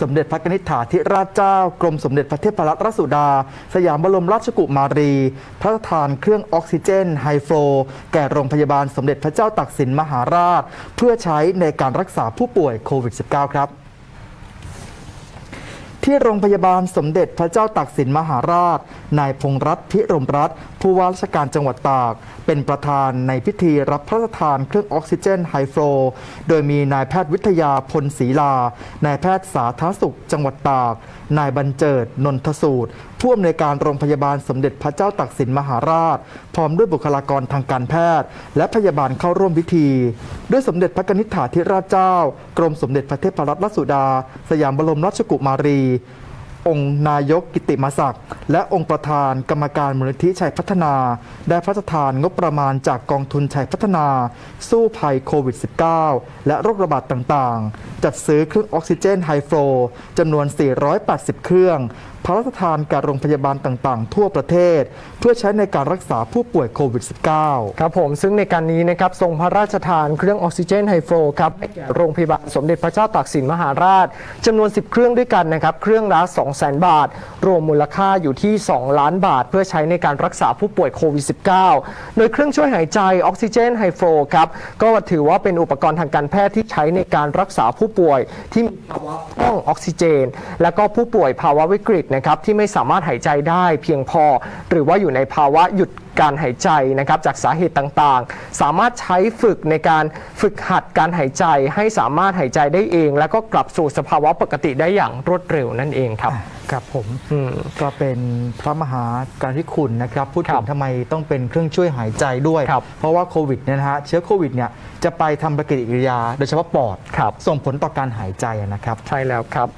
สมเด็จพระนิษฐาธิราชเจ้ากรมสมเด็จพระเทพรัตนราชสุดา สยามบรมราชกุมารี พระราชทานเครื่องออกซิเจนไฮโฟแก่โรงพยาบาลสมเด็จพระเจ้าตากสินมหาราช เพื่อใช้ในการรักษาผู้ป่วยโควิด -19 ครับ ที่โรงพยาบาลสมเด็จพระเจ้าตากสินมหาราช นายพงษ์รัตน์พิรมรัตน์ผู้ว่าราชการจังหวัดตาก เป็นประธานในพิธีรับพระราชทานเครื่องออกซิเจนไฮฟลโดยมีนายแพทย์วิทยาพลศรีลา นายแพทย์สาธารณสุขจังหวัดตาก นายบรรเจิด นนทสูตร ผู้อำนวยการโรงพยาบาลสมเด็จพระเจ้าตากสินมหาราช พร้อมด้วยบุคลากรทางการแพทย์ และพยาบาลเข้าร่วมพิธี ด้วยสมเด็จพระกนิษฐาธิราชเจ้า กรมสมเด็จพระเทพรัตนราชสุดา สยามบรมราชกุมารี องค์นายกกิติมศักดิ์และองค์ประธานกรรมการมูลนิธิชัยพัฒนา ได้พระราชทานงบประมาณจากกองทุนชัยพัฒนา สู้ภัยโควิด -19 และโรคระบาดต่างๆ จัดซื้อเครื่องออกซิเจนไฮโฟลจำนวน 480 เครื่อง ระราชทานแก่โรงพยาบาลต่างๆ ทั่วประเทศ เพื่อใช้ในการรักษาผู้ป่วยโควิด -19 ครับผมซึ่งในการนี้นะครับทรงพระราชทานเครื่องออกซิเจนไฮโฟครับแก่โรงพยาบาลสมเด็จพระเจ้าตากสินมหาราชจำนวน 10 เครื่องด้วยกันนะครับเครื่องละ2 0 0 0 0 บาท รวมมูลค่าอยู่ที่ 2 ล้านบาท เพื่อใช้ในการรักษาผู้ป่วยโควิด -19 โดยเครื่องช่วยหายใจออกซิเจนไฮโฟครับก็ถือว่าเป็นอุปกรณ์ทางการแพทย์ที่ใช้ในการรักษาผู้ป่วยที่มีภาวะพร่องออกซิเจน และก็ผู้ป่วยภาวะวิกฤตนะครับที่ไม่สามารถหายใจได้เพียงพอ หรือว่าอยู่ในภาวะหยุดการหายใจนะครับจากสาเหตุต่างๆ สามารถใช้ฝึกในการฝึกหัดการหายใจให้สามารถหายใจได้เอง แล้วก็กลับสู่สภาวะปกติได้อย่างรวดเร็วนั่นเองครับ ครับผมอืมก็เป็นพระมหาการทิคุณนะครับพูดครัถึบงทำไมต้องเป็นเครื่องช่วยหายใจด้วยครับเพราะว่าโควิดเนี่ยนะฮะเชื้อโควิดเนี่ยจะไปทำปฏิกิริยา โดยเฉพาะปอดครับส่งผลต่อการหายใจนะครับ ใช่แล้วครับ